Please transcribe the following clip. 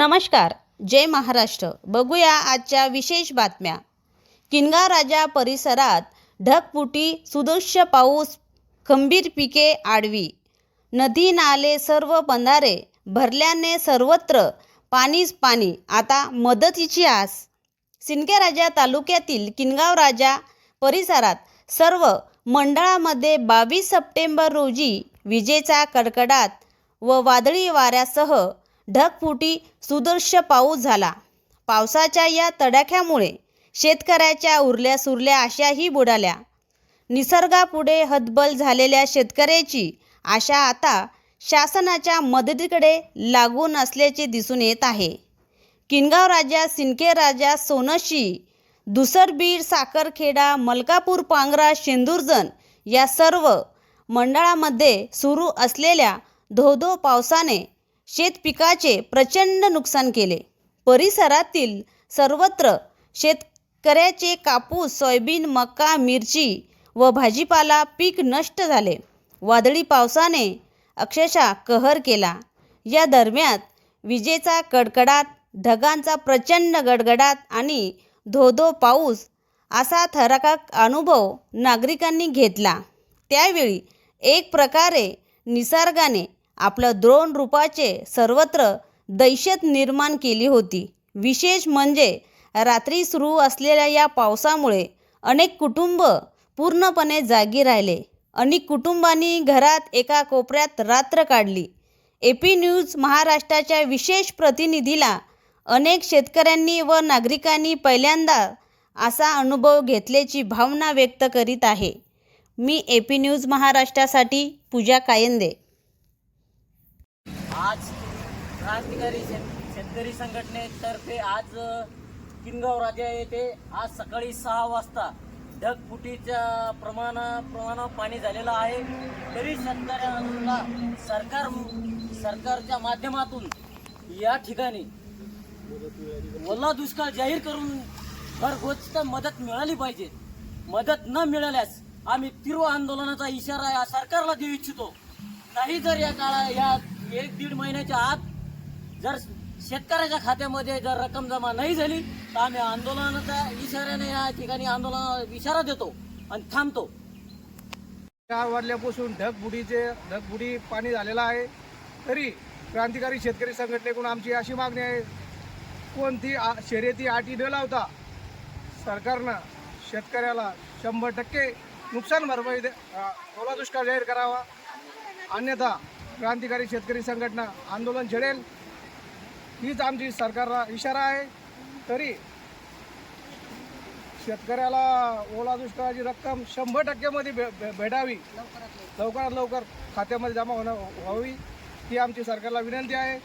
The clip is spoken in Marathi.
नमस्कार जय महाराष्ट्र. बघूया आजच्या विशेष बातम्या. किनगा राजा परिसरात ढगपुटी सुदृश्य पाऊस खंबीर पिके आडवी. नदी नाले सर्व बंधारे भरल्याने सर्वत्र पाणीच पाणी. आता मदतीची आस. सिंदखेडराजा तालुक्यातील किनगाव राजा परिसरात सर्व मंडळामध्ये बावीस सप्टेंबर रोजी विजेचा कडकडाट व वादळी वाऱ्यासह ढगफुटी सुदृश्य पाऊस झाला. पावसाच्या या तडाख्यामुळे शेतकऱ्याच्या उरल्या सुरल्या आशाही बुडाल्या. निसर्गापुढे हतबल झालेल्या शेतकऱ्याची आशा आता शासनाच्या मदतीकडे लागून असल्याचे दिसून येत आहे. किनगाव राजा सिनके राजा सोनशी दुसरबीर साखरखेडा मलकापूर पांगरा शेंदुरजण या सर्व मंडळामध्ये सुरू असलेल्या धोधो पावसाने शेतपिकाचे प्रचंड नुकसान केले. परिसरातील सर्वत्र शेतकऱ्याचे कापूस सोयाबीन मका मिरची व भाजीपाला पीक नष्ट झाले. वादळी पावसाने अक्षरशः कहर केला. या दरम्यान विजेचा कडकडाट ढगांचा प्रचंड गडगडाट आणि धोधो पाऊस असा थराकाक अनुभव नागरिकांनी घेतला. त्यावेळी एक प्रकारे निसर्गाने आपलं द्रोण रूपाचे सर्वत्र दहशत निर्माण केली होती. विशेष म्हणजे रात्री सुरू असलेल्या या पावसामुळे अनेक कुटुंब पूर्णपणे जागी राहिले. अनेक कुटुंबांनी घरात एका कोपऱ्यात रात्र काढली. एपी न्यूज महाराष्ट्राच्या विशेष प्रतिनिधीला अनेक शेतकऱ्यांनी व नागरिकांनी पहिल्यांदा असा अनुभव घेतल्याची भावना व्यक्त करीत आहे. मी एपी न्यूज महाराष्ट्रासाठी पूजा कायंदे. क्रांतिकारी शेत शेतकरी संघटनेतर्फे आज किनगाव राजा येथे आज सकाळी सहा वाजता ढगफुटीच्या प्रमाणा प्रमाणात पाणी झालेलं आहे. तरी शेतकऱ्यांना सरकार सरकारच्या माध्यमातून या ठिकाणी ओला दुष्काळ जाहीर करून भरघोस मदत मिळाली पाहिजे. मदत न मिळाल्यास आम्ही तीव्र आंदोलनाचा इशारा या सरकारला देऊ इच्छितो. नाही जर या काळा या एक दीड महिन्याच्या आत जर शेतकऱ्याच्या खात्यामध्ये जर रक्कम जमा नाही झाली तर आम्ही आंदोलनाच्या इशाऱ्याने या ठिकाणी आंदोलनाला इशारा देतो आणि थांबतो. चार वाजल्यापासून ढगबुडीचे ढगबुडी पाणी झालेलं आहे. तरी क्रांतिकारी शेतकरी संघटनेकडून आमची अशी मागणी आहे कोणती आ- शर्यती अटी न लावता सरकारनं शेतकऱ्याला शंभर टक्के नुकसान भरपाई दे ओला दुष्काळ जाहीर करावा. अन्यथा क्रांतिकारी शेतकरी संघटना आंदोलन छेडेल. हीच आमची सरकारला इशारा आहे. तरी शेतकऱ्याला ओला दुष्काळाची रक्कम शंभर टक्क्यामध्ये भे भे- भेटावी. लवकरात लवकर खात्यामध्ये जमा होणं व्हावी ही आमची सरकारला विनंती आहे.